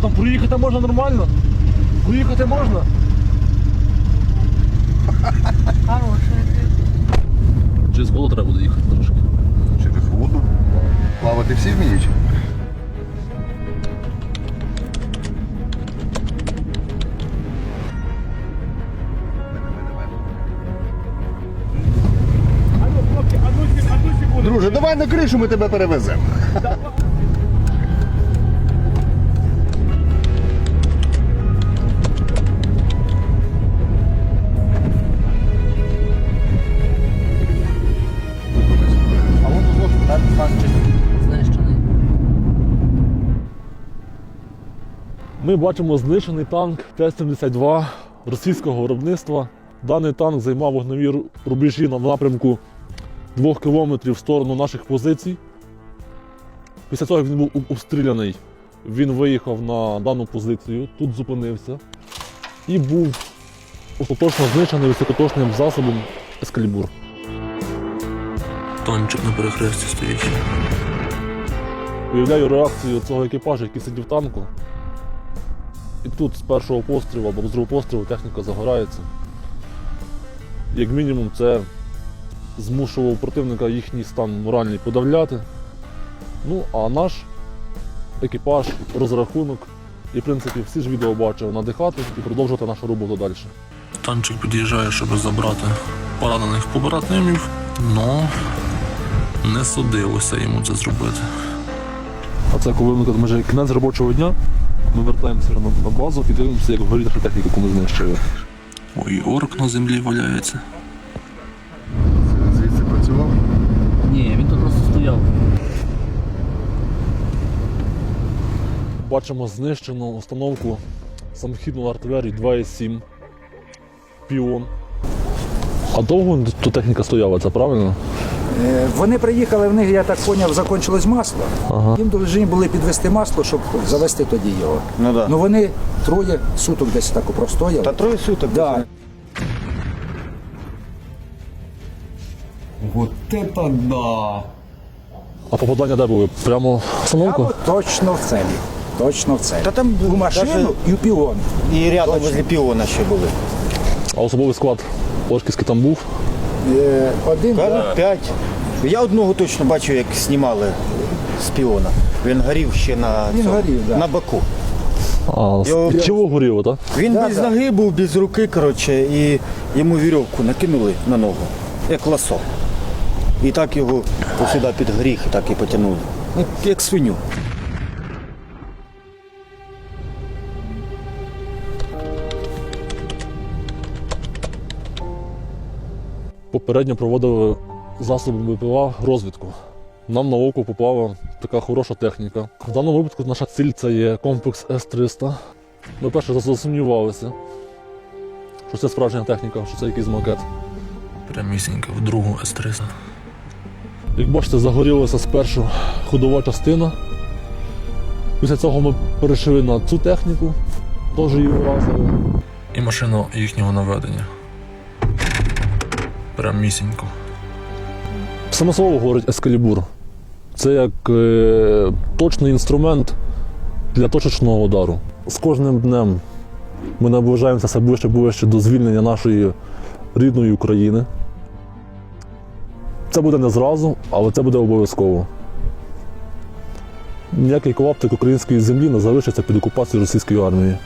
Що там проїхати можна нормально? Проїхати можна? Хороший. Через воду треба буде їхати трошки. Через воду. Плавати всі вміють. Друже, давай на кришу ми тебе перевеземо. Ми бачимо знищений танк Т-72 російського виробництва. Даний танк займав вогневі рубежі на напрямку 2 кілометрів в сторону наших позицій. Після того, як він був обстріляний, він виїхав на дану позицію, тут зупинився і був остаточно знищений високоточним засобом Ескалібур. Танчик на перехресті стоїть. Уявляю реакцію цього екіпажу, який сидів в танку. І тут з першого пострілу або з другого пострілу техніка загорається. Як мінімум, це змушував противника їхній стан моральний подавляти. Ну, а наш екіпаж, розрахунок і, в принципі, всі ж відео бачили, надихати і продовжувати нашу роботу далі. Танчик під'їжджає, щоб забрати поранених побратимів, но не судилося йому це зробити. А це коли ми майже кінець робочого дня, ми вертаємося на на базу і дивимося, як горить наша техніка, яку ми знищили. Ой, орк на землі валяється. Звідси працював. Ні, він тут просто стояв. Бачимо знищену установку самохідної артилерії 2,7 Піон. А довго тут техніка стояла, це правильно? Е, Вони приїхали, в них, я так зрозумів, закінчилось масло. Ага. Їм повинні були підвести масло, щоб завести тоді його. Ну да. Ну вони троє суток десь так простояли. Та троє суток. Да. Вот это да! А попадання де були? Прямо в А точно в целі. Точно в целі. Та там у машину даже і в піон. і рядом возле піона ще були. А особовий склад Орківський там був. Е, Один Кажуть, п'ять. Я одного точно бачив, як знімали з піона. Він горів ще на, Він цьому, горів, да. на боку. А, Його- від чого горіло, так? Він Да, без да. ноги був, без руки, коротше, і йому вірьовку накинули на ногу, як ласо. І так його сюди під гріх, і так і потягнули. Ну, як свиню. Попередньо проводили засобами БПЛА розвідку. Нам на око попала така хороша техніка. В даному випадку наша ціль це є комплекс С-300. Ми перше засумнівалися, що це справжня техніка, що це якийсь макет. Прямісінько в другу С-300. Як бачите, загорілася спершу ходова частина. Після цього ми перейшли на цю техніку, теж її вразили. І машину їхнього наведення. Прямісінько. Саме слово говорить ескалібур. Це як е, точний інструмент для точечного удару. З кожним днем ми наближаємося все ближче ближче до звільнення нашої рідної України. Це буде не зразу, але це буде обов'язково. Ніякий клаптик української землі не залишиться під окупацією російської армії.